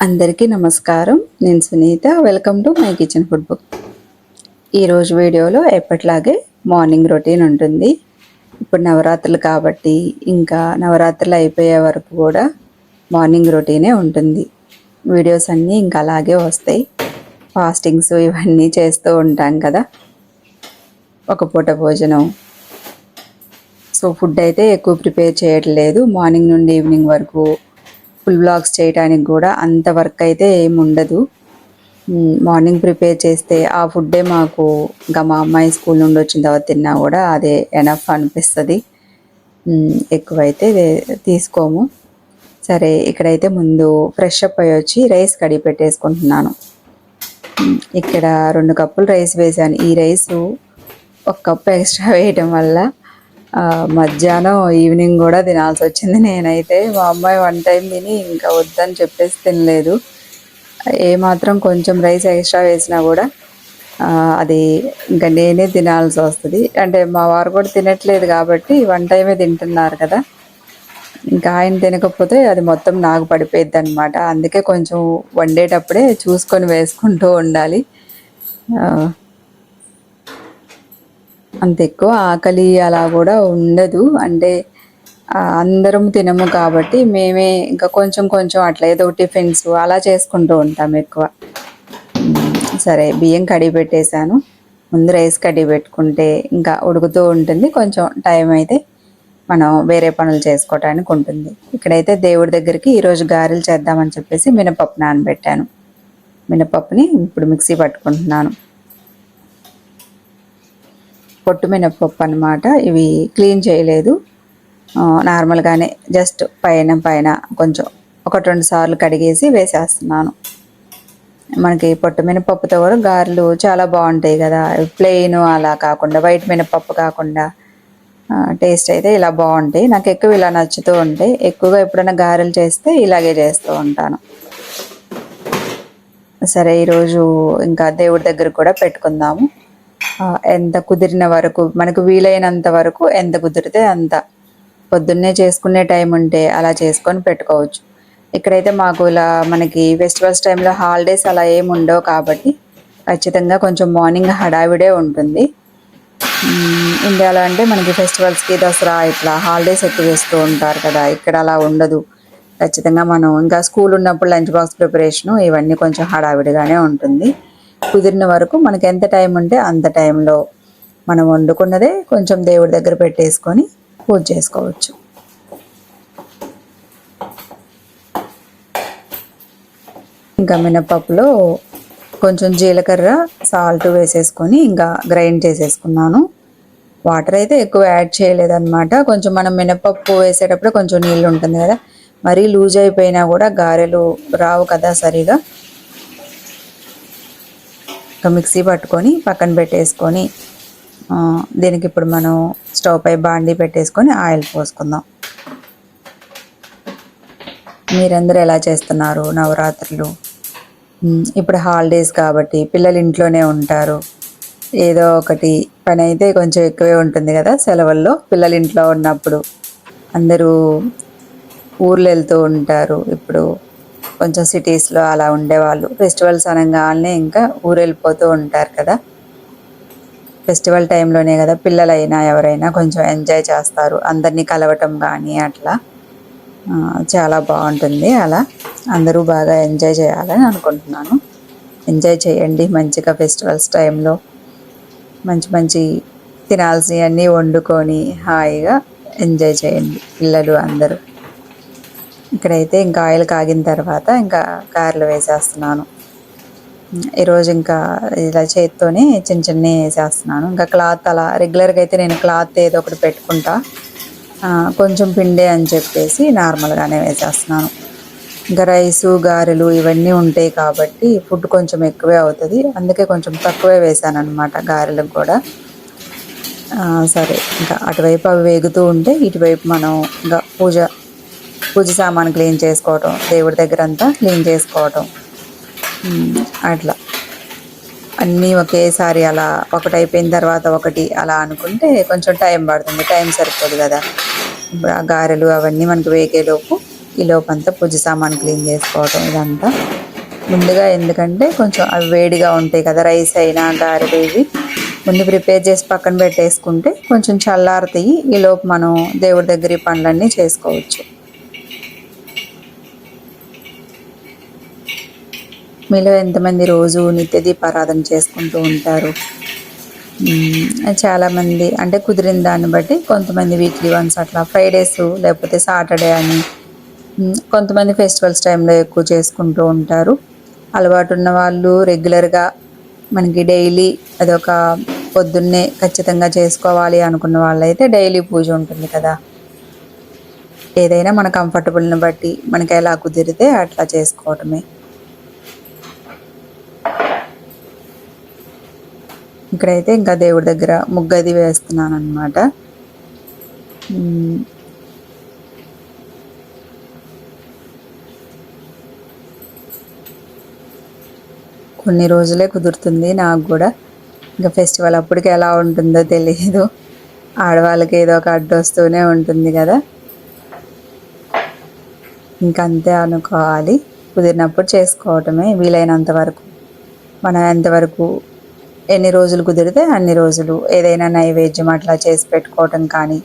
అందరికీ నమస్కారం. నేను Sunitha. Welcome to my kitchen food book. ఈరోజు వీడియోలో ఎప్పటిలాగే మార్నింగ్ రొటీన్ ఉంటుంది. ఇప్పుడు నవరాత్రులు కాబట్టి ఇంకా నవరాత్రులు అయిపోయే వరకు కూడా మార్నింగ్ రొటీనే ఉంటుంది. వీడియోస్ అన్నీ ఇంకా అలాగే వస్తాయి. ఫాస్టింగ్స్ ఇవన్నీ చేస్తూ ఉంటాం కదా. ఒక పూట భోజనం. సో ఫుడ్ అయితే ఎక్కువ ప్రిపేర్ చేయట్లేదు. మార్నింగ్ నుండి ఈవినింగ్ వరకు ఫుల్ బ్లాగ్స్ చేయడానికి కూడా అంత వర్క్ అయితే ఏమి ఉండదు. మార్నింగ్ ప్రిపేర్ చేస్తే ఆ ఫుడ్డే మాకు ఇంకా మా అమ్మాయి స్కూల్ నుండి వచ్చిన తర్వాత తిన్నా కూడా అదే ఎనఫ్ అనిపిస్తుంది. ఎక్కువైతే తీసుకోము. సరే ఇక్కడైతే ముందు ఫ్రెష్ అప్ అయ్యి వచ్చి రైస్ కడిగి పెట్టేసుకుంటున్నాను. ఇక్కడ రెండు కప్పులు రైస్ వేసాను. ఈ రైసు ఒక కప్పు ఎక్స్ట్రా వేయటం వల్ల మధ్యాహ్నం ఈవినింగ్ కూడా తినాల్సి వచ్చింది నేనైతే. మా అమ్మాయి వన్ టైం తిని ఇంకా వద్దని చెప్పేసి తినలేదు. ఏ మాత్రం కొంచెం రైస్ ఎక్స్ట్రా వేసినా కూడా అది ఇంకా నేనే తినాల్సి వస్తుంది. అంటే మా వారు కూడా తినట్లేదు కాబట్టి వన్ టైమే తింటున్నారు కదా. ఇంకా ఆయన తినకపోతే అది మొత్తం నాకు పడిపోయింది అనమాట అందుకే కొంచెం వండేటప్పుడే చూసుకొని వేసుకుంటూ ఉండాలి. అంత ఎక్కువ ఆకలి అలా కూడా ఉండదు. అంటే అందరం తినము కాబట్టి మేమే ఇంకా కొంచెం కొంచెం అట్లా ఏదో టిఫిన్స్ అలా చేసుకుంటూ ఉంటాం ఎక్కువ. సరే బియ్యం కడిగి పెట్టేశాను. ముందు రైస్ కడిగి పెట్టుకుంటే ఇంకా ఉడుకుతూ ఉంటుంది. కొంచెం టైం అయితే మనం వేరే పనులు చేసుకోవటానికి ఉంటుంది. ఇక్కడైతే దేవుడి దగ్గరికి ఈరోజు గారెలు చేద్దామని చెప్పేసి మినపప్పు నానబెట్టాను. మినపప్పుని ఇప్పుడు మిక్సీ పట్టుకుంటున్నాను. పొట్టు మినపప్పు అనమాట ఇవి క్లీన్ చేయలేదు. నార్మల్గానే జస్ట్ పైన పైన కొంచెం ఒకటి రెండు సార్లు కడిగేసి వేసేస్తున్నాను. మనకి పొట్టు మినపప్పుతో కూడా గారెలు చాలా బాగుంటాయి కదా. ప్లెయిన్ అలా కాకుండా వైట్ మినపప్పు కాకుండా టేస్ట్ అయితే ఇలా బాగుంటాయి. నాకు ఎక్కువ ఇలా నచ్చుతూ ఉంటాయి ఎక్కువగా ఎప్పుడైనా గారెలు చేస్తే ఇలాగే చేస్తూ ఉంటాను. సరే ఈరోజు ఇంకా దేవుడి దగ్గర కూడా పెట్టుకుందాము. ఎంత కుదిరిన వరకు మనకు వీలైనంత వరకు ఎంత కుదిరితే అంత. పొద్దున్నే చేసుకునే టైం ఉంటే అలా చేసుకొని పెట్టుకోవచ్చు. ఇక్కడైతే మాకు ఇలా మనకి ఫెస్టివల్స్ టైంలో హాలిడేస్ అలా ఏమి ఉండవు కాబట్టి ఖచ్చితంగా కొంచెం మార్నింగ్ హడావిడే ఉంటుంది. ఇండియాలో అంటే మనకి ఫెస్టివల్స్కి దసరా ఇట్లా హాలిడేస్ ఎక్కువ చేస్తూ ఉంటారు కదా ఇక్కడ అలా ఉండదు. ఖచ్చితంగా మనం ఇంకా స్కూల్ ఉన్నప్పుడు లంచ్ బాక్స్ ప్రిపరేషను ఇవన్నీ కొంచెం హడావిడిగానే ఉంటుంది. కుదిరిన వరకు మనకి ఎంత టైం ఉంటే అంత టైంలో మనం వండుకున్నదే కొంచెం దేవుడి దగ్గర పెట్టేసుకొని పూజ చేసుకోవచ్చు. ఇంకా మినపప్పులో కొంచెం జీలకర్ర సాల్ట్ వేసేసుకొని ఇంకా గ్రైండ్ చేసేసుకున్నాను. వాటర్ అయితే ఎక్కువ యాడ్ చేయలేదన్నమాట. కొంచెం మనం మినపప్పు వేసేటప్పుడు కొంచెం నీళ్ళు ఉంటుంది కదా. మరీ లూజ్ అయిపోయినా కూడా గారెలు రావు కదా సరిగా. ఒక మిక్సీ పట్టుకొని పక్కన పెట్టేసుకొని దీనికి ఇప్పుడు మనం స్టవ్ పై బాండీ పెట్టేసుకొని ఆయిల్ పోసుకుందాం. మీరందరూ ఎలా చేస్తున్నారు నవరాత్రులు? ఇప్పుడు హాలిడేస్ కాబట్టి పిల్లలు ఇంట్లోనే ఉంటారు. ఏదో ఒకటి పని అయితే కొంచెం ఎక్కువే ఉంటుంది కదా సెలవుల్లో పిల్లలు ఇంట్లో ఉన్నప్పుడు. అందరూ ఊర్లు వెళ్తూ ఉంటారు. ఇప్పుడు కొంచెం సిటీస్లో అలా ఉండేవాళ్ళు. ఫెస్టివల్స్ అనగానే ఇంకా ఊరెళ్ళిపోతూ ఉంటారు కదా. ఫెస్టివల్ టైంలోనే కదా పిల్లలైనా ఎవరైనా కొంచెం ఎంజాయ్ చేస్తారు. అందరినీ కలవటం కానీ అట్లా. చాలా బాగుంటుంది అలా. అందరూ బాగా ఎంజాయ్ చేయాలని అనుకుంటున్నాను. ఎంజాయ్ చేయండి మంచిగా ఫెస్టివల్స్ టైంలో మంచి మంచి తినాల్సినవన్నీ వండుకొని హాయిగా ఎంజాయ్ చేయండి పిల్లలు అందరూ. ఇక్కడైతే ఇంకా ఆయిల్ కాగిన తర్వాత ఇంకా గారెలు వేసేస్తున్నాను. ఈరోజు ఇంకా ఇలా చేతితోనే చిన్న చిన్న వేసేస్తున్నాను. ఇంకా క్లాత్ అలా రెగ్యులర్గా అయితే నేను క్లాత్ ఏదో ఒకటి పెట్టుకుంటా. కొంచెం పిండే అని చెప్పేసి నార్మల్గానే వేసేస్తున్నాను. ఇంకా రైసు గారెలు ఇవన్నీ ఉంటాయి కాబట్టి ఫుడ్ కొంచెం ఎక్కువే అవుతుంది. అందుకే కొంచెం తక్కువే వేసాను అనమాట గారెలకు కూడా. సరే ఇంకా అటువైపు అవి వేగుతూ ఉంటే ఇటువైపు మనం ఇంకా పూజ పూజ సామాన్ క్లీన్ చేసుకోవటం దేవుడి దగ్గర అంతా క్లీన్ చేసుకోవటం. అట్లా. అన్నీ ఒకేసారి అలా ఒకటి అయిపోయిన తర్వాత ఒకటి అలా అనుకుంటే కొంచెం టైం పడుతుంది టైం సరిపోదు కదా. ఇప్పుడు ఆ గారెలు అవన్నీ మనకు వేగేలోపు ఈ లోపంతా పూజ సామాన్ క్లీన్ చేసుకోవటం ఇదంతా. ముందుగా ఎందుకంటే కొంచెం అవి వేడిగా ఉంటాయి కదా రైస్ అయినా గారెలు ఇవి. ముందు ప్రిపేర్ చేసి పక్కన పెట్టేసుకుంటే కొంచెం చల్లారుతాయి ఈ లోపు మనం దేవుడి దగ్గర ఈ పనులన్నీ చేసుకోవచ్చు. మీలో ఎంతమంది రోజు నిత్య దీపారాధన చేసుకుంటూ ఉంటారు? చాలామంది అంటే కుదిరిన దాన్ని బట్టి కొంతమంది వీక్లీ వన్స్ అట్లా ఫ్రైడేస్ లేకపోతే సాటర్డే అని కొంతమంది ఫెస్టివల్స్ టైంలో ఎక్కువ చేసుకుంటూ ఉంటారు. అలవాటు ఉన్న వాళ్ళు రెగ్యులర్గా మనకి డైలీ అదొక పొద్దున్నే ఖచ్చితంగా చేసుకోవాలి అనుకున్న వాళ్ళైతే డైలీ పూజ ఉంటుంది కదా. ఏదైనా మన కంఫర్టబుల్ని బట్టి మనకి ఎలా కుదిరితే అట్లా చేసుకోవటమే. ఇక్కడైతే ఇంకా దేవుడి దగ్గర ముగ్గది వేస్తున్నాను అనమాట కొన్ని రోజులే కుదురుతుంది నాకు కూడా. ఇంకా ఫెస్టివల్ అప్పటికి ఎలా ఉంటుందో తెలియదు. ఆడవాళ్ళకి ఏదో ఒక అడ్డు వస్తూనే ఉంటుంది కదా. ఇంకంతే అనుకోవాలి. కుదిరినప్పుడు చేసుకోవటమే వీలైనంత వరకు. మనం ఎంతవరకు ఎన్ని రోజులు కుదిరితే అన్ని రోజులు ఏదైనా నైవేద్యం అట్లా చేసి పెట్టుకోవటం కానీ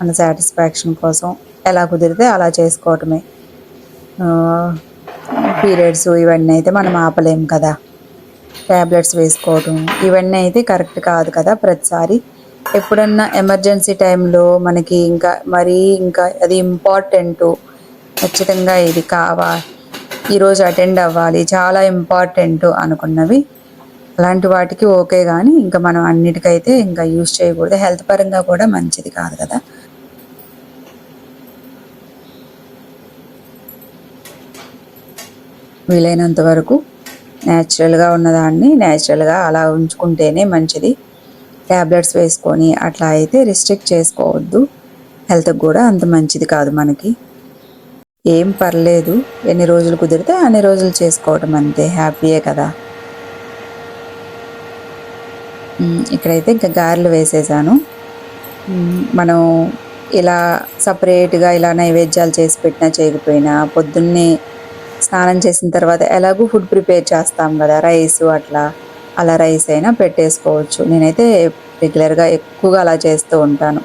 మన సాటిస్ఫాక్షన్ కోసం ఎలా కుదిరితే అలా చేసుకోవటమే. పీరియడ్స్ ఇవన్నీ అయితే మనం ఆపలేం కదా. ట్యాబ్లెట్స్ వేసుకోవటం ఇవన్నీ అయితే కరెక్ట్ కాదు కదా ప్రతిసారి. ఎప్పుడన్నా ఎమర్జెన్సీ టైంలో మనకి ఇంకా మరీ ఇంకా అది ఇంపార్టెంట్ ఖచ్చితంగా ఇది కావా ఈరోజు అటెండ్ అవ్వాలి చాలా ఇంపార్టెంట్ అనుకున్నవి అలాంటి వాటికి ఓకే కానీ ఇంకా మనం అన్నిటికైతే ఇంకా యూజ్ చేయకూడదు. హెల్త్ పరంగా కూడా మంచిది కాదు కదా. వీలైనంత వరకు న్యాచురల్గా ఉన్నదాన్ని న్యాచురల్గా అలా ఉంచుకుంటేనే మంచిది. ట్యాబ్లెట్స్ వేసుకొని అట్లా అయితే రిస్ట్రిక్ట్ చేసుకోవద్దు. హెల్త్కి కూడా అంత మంచిది కాదు మనకి. ఏం పర్లేదు. ఎన్ని రోజులు కుదిరితే అన్ని రోజులు చేసుకోవటం అంతే. హ్యాపీయే కదా. ఇక్కడైతే ఇంకా గారెలు వేసేసాను. మనం ఇలా సపరేట్గా ఇలా నైవేద్యాలు చేసి పెట్టినా చేయకపోయినా పొద్దున్నే స్నానం చేసిన తర్వాత ఎలాగూ ఫుడ్ ప్రిపేర్ చేస్తాం కదా రైస్ అట్లా. అలా రైస్ అయినా పెట్టేసుకోవచ్చు. నేనైతే రెగ్యులర్గా ఎక్కువగా అలా చేస్తూ ఉంటాను.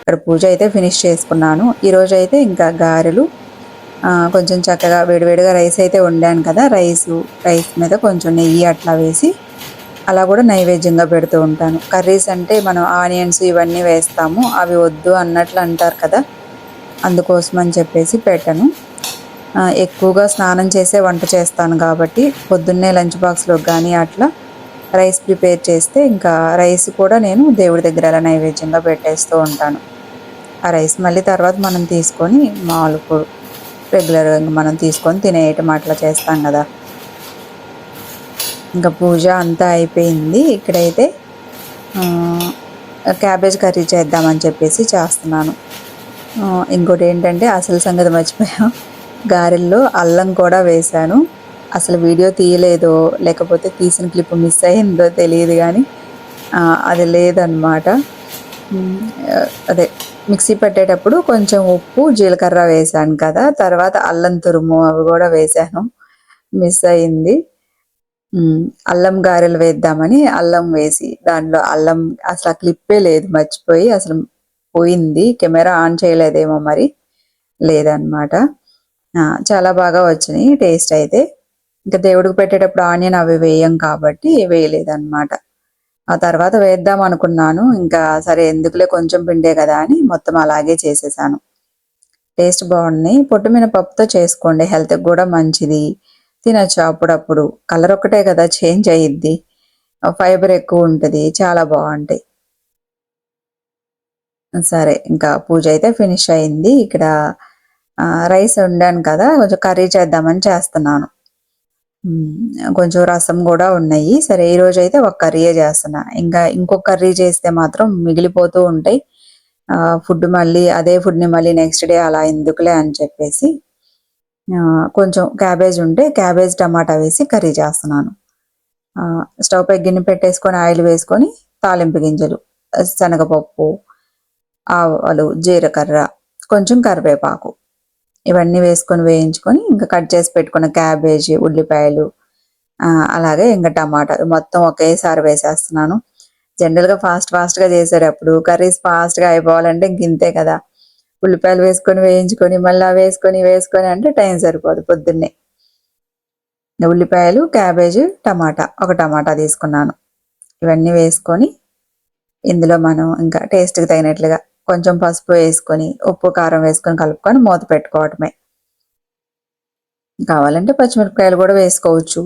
ఇక్కడ పూజ అయితే ఫినిష్ చేసుకున్నాను. ఈరోజు అయితే ఇంకా గారెలు కొంచెం చక్కగా వేడివేడిగా రైస్ అయితే వండాను కదా రైస్ రైస్ మీద కొంచెం నెయ్యి అట్లా వేసి అలా కూడా నైవేద్యంగా పెడుతూ ఉంటాను. కర్రీస్ అంటే మనం ఆనియన్స్ ఇవన్నీ వేస్తాము. అవి వద్దు అన్నట్లు అంటారు కదా. అందుకోసం అని చెప్పేసి పెట్టను. ఎక్కువగా స్నానం చేసే వంట చేస్తాను కాబట్టి పొద్దున్నే లంచ్ బాక్స్లో కానీ అట్లా రైస్ ప్రిపేర్ చేస్తే ఇంకా రైస్ కూడా నేను దేవుడి దగ్గర అలా నైవేద్యంగా పెట్టేస్తూ ఉంటాను. ఆ రైస్ మళ్ళీ తర్వాత మనం తీసుకొని మామూలు రెగ్యులర్గా మనం తీసుకొని తినేయటం అట్లా చేస్తాం కదా. ఇంకా పూజ అంతా అయిపోయింది. ఇక్కడైతే క్యాబేజ్ కర్రీ చేద్దామని చెప్పేసి చేస్తున్నాను. ఇంకోటి ఏంటంటే అసలు సంగతి మర్చిపోయాం. గారెల్లో అల్లం కూడా వేశాను. అసలు వీడియో తీయలేదో లేకపోతే తీసిన క్లిప్ మిస్ అయిందో తెలియదు కానీ అది లేదన్నమాట. అదే మిక్సీ పెట్టేటప్పుడు కొంచెం ఉప్పు జీలకర్ర వేసాను కదా. తర్వాత అల్లం తురుము అవి కూడా వేసాను మిస్ అయింది. అల్లం గారెలు వేద్దామని అల్లం వేసి దానిలో అల్లం అసలు ఆ క్లిప్పే లేదు మర్చిపోయి అసలు పోయింది. కెమెరా ఆన్ చేయలేదేమో మరి లేదనమాట చాలా బాగా వచ్చినాయి టేస్ట్ అయితే. ఇంకా దేవుడికి పెట్టేటప్పుడు ఆనియన్ అవి వేయం కాబట్టి వేయలేదన్నమాట. ఆ తర్వాత వేద్దాం అనుకున్నాను ఇంకా సరే ఎందుకులే కొంచెం పిండే కదా అని మొత్తం అలాగే చేసేసాను. టేస్ట్ బాగున్నాయి. పొట్టు మినపప్పుతో చేసుకోండి హెల్త్కి కూడా మంచిది. తినచ్చు అప్పుడప్పుడు. కలర్ ఒకటే కదా చేంజ్ అయ్యిద్ది ఫైబర్ ఎక్కువ ఉంటుంది చాలా బాగుంటాయి. సరే ఇంకా పూజ అయితే ఫినిష్ అయింది. ఇక్కడ రైస్ ఉండాను కదా కొంచెం కర్రీ చేద్దామని చేస్తున్నాను. కొంచెం రసం కూడా ఉన్నాయి. సరే ఈ అయితే ఒక కర్రీయే చేస్తున్నా. ఇంకా ఇంకొక కర్రీ చేస్తే మాత్రం మిగిలిపోతూ ఉంటాయి. ఫుడ్ మళ్ళీ అదే ఫుడ్ని మళ్ళీ నెక్స్ట్ డే అలా ఎందుకులే అని చెప్పేసి కొంచెం క్యాబేజ్ ఉంటే క్యాబేజ్ టమాటా వేసి కర్రీ చేస్తున్నాను. స్టవ్ పై గిన్నె పెట్టేసుకొని ఆయిల్ వేసుకొని తాలింపు గింజలు శనగపప్పు ఆవాలు జీలకర్ర కొంచెం కరివేపాకు ఇవన్నీ వేసుకొని వేయించుకొని ఇంకా కట్ చేసి పెట్టుకున్న క్యాబేజీ ఉల్లిపాయలు అలాగే ఇంకా టమాటా మొత్తం ఒకేసారి వేసేస్తున్నాను. జనరల్గా ఫాస్ట్ ఫాస్ట్గా చేసేటప్పుడు కర్రీస్ ఫాస్ట్గా అయిపోవాలంటే ఇంక ఇంతే కదా. ఉల్లిపాయలు వేసుకొని వేయించుకొని మళ్ళీ వేసుకొని వేసుకొని అంటే టైం సరిపోదు పొద్దున్నే. ఉల్లిపాయలు క్యాబేజ్ టమాటా ఒక టమాటా తీసుకున్నాను. ఇవన్నీ వేసుకొని ఇందులో మనం ఇంకా టేస్ట్కి తగినట్లుగా కొంచెం పసుపు వేసుకొని ఉప్పు కారం వేసుకొని కలుపుకొని మూత పెట్టుకోవటమే. కావాలంటే పచ్చిమిరపకాయలు కూడా వేసుకోవచ్చు.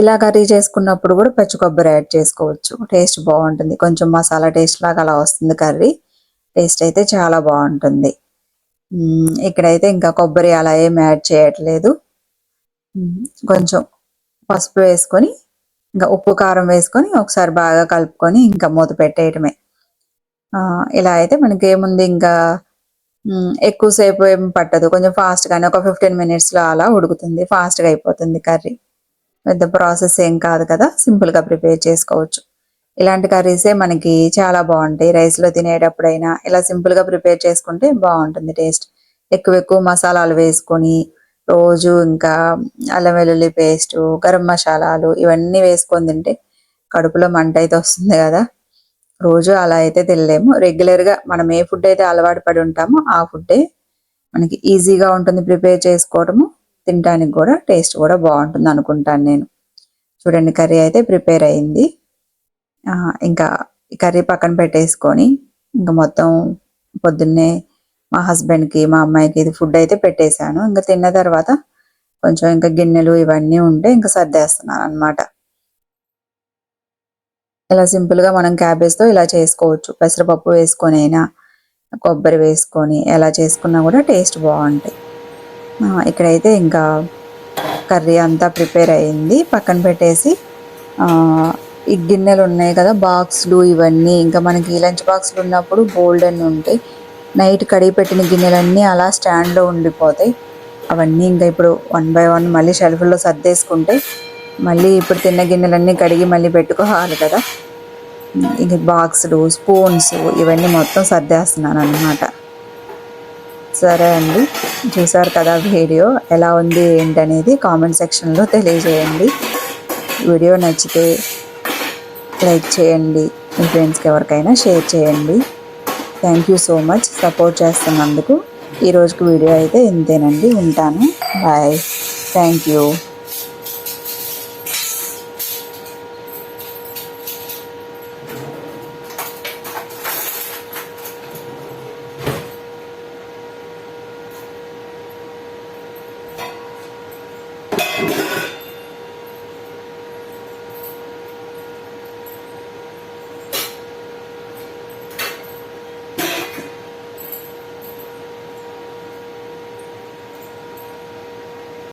ఇలా కర్రీ చేసుకున్నప్పుడు కూడా పచ్చి కొబ్బరి యాడ్ చేసుకోవచ్చు. టేస్ట్ బాగుంటుంది. కొంచెం మసాలా టేస్ట్ లాగా అలా వస్తుంది కర్రీ. టేస్ట్ అయితే చాలా బాగుంటుంది. ఇక్కడైతే ఇంకా కొబ్బరి అలా ఏం యాడ్ చేయట్లేదు. కొంచెం పసుపు వేసుకొని ఇంకా ఉప్పు కారం వేసుకొని ఒకసారి బాగా కలుపుకొని ఇంకా మూత పెట్టేయటమే. ఆ, ఇలా అయితే మనకి ఏముంది ఇంకా ఎక్కువసేపు ఏం పట్టదు. కొంచెం ఫాస్ట్గానే ఒక ఫిఫ్టీన్ మినిట్స్లో అలా ఉడుకుతుంది. ఫాస్ట్గా అయిపోతుంది కర్రీ. పెద్ద ప్రాసెస్ ఏం కాదు కదా. సింపుల్గా ప్రిపేర్ చేసుకోవచ్చు. ఇలాంటి కర్రీసే మనకి చాలా బాగుంటాయి. రైస్లో తినేటప్పుడైనా ఇలా సింపుల్గా ప్రిపేర్ చేసుకుంటే బాగుంటుంది టేస్ట్. ఎక్కువ ఎక్కువ మసాలాలు వేసుకొని రోజు ఇంకా అల్లం వెల్లుల్లి పేస్ట్ గరం మసాలాలు ఇవన్నీ వేసుకొని తింటే కడుపులో మంట అయితే వస్తుంది కదా. రోజు అలా అయితే తినలేము. రెగ్యులర్గా మనం ఏ ఫుడ్ అయితే అలవాటు పడి ఉంటామో ఆ ఫుడ్డే మనకి ఈజీగా ఉంటుంది ప్రిపేర్ చేసుకోవడము తినడానికి కూడా టేస్ట్ కూడా బాగుంటుంది అనుకుంటాను నేను. చూడండి కర్రీ అయితే ప్రిపేర్ అయింది. ఇంకా ఈ కర్రీ పక్కన పెట్టేసుకొని ఇంకా మొత్తం పొద్దున్నే మా హస్బెండ్కి మా అమ్మాయికి ఇది ఫుడ్ అయితే పెట్టేశాను. ఇంకా తిన్న తర్వాత కొంచెం ఇంకా గిన్నెలు ఇవన్నీ ఉంటే ఇంకా సర్దేస్తున్నాను అనమాట ఇలా సింపుల్గా మనం క్యాబేజ్తో ఇలా చేసుకోవచ్చు. పెసరపప్పు వేసుకొని అయినా కొబ్బరి వేసుకొని ఎలా చేసుకున్నా కూడా టేస్ట్ బాగుంటాయి. ఇక్కడైతే ఇంకా కర్రీ అంతా ప్రిపేర్ అయింది. పక్కన పెట్టేసి ఈ గిన్నెలు ఉన్నాయి కదా బాక్స్లు ఇవన్నీ. ఇంకా మనకి లంచ్ బాక్స్లు ఉన్నప్పుడు గోల్డెన్ ఉంటాయి. నైట్ కడిగి పెట్టిన గిన్నెలన్నీ అలా స్టాండ్లో ఉండిపోతాయి. అవన్నీ ఇంకా ఇప్పుడు వన్ బై వన్ మళ్ళీ షెల్ఫ్లో సర్దేసుకుంటే మళ్ళీ ఇప్పుడు తిన్న గిన్నెలన్నీ కడిగి మళ్ళీ పెట్టుకోవాలి కదా. ఇది బాక్సులు స్పూన్స్ ఇవన్నీ మొత్తం సర్దేస్తున్నాను అన్నమాట. సరే అండి చూసారు కదా వీడియో ఎలా ఉంది ఏంటనేది కామెంట్ సెక్షన్లో తెలియజేయండి. వీడియో నచ్చితే లైక్ చేయండి. మీ ఫ్రెండ్స్కి ఎవరికైనా షేర్ చేయండి. Thank you so much support చేస్తున్నందుకు ఈరోజుకి వీడియో అయితే ఇంతేనండి. ఉంటాను. Bye thank you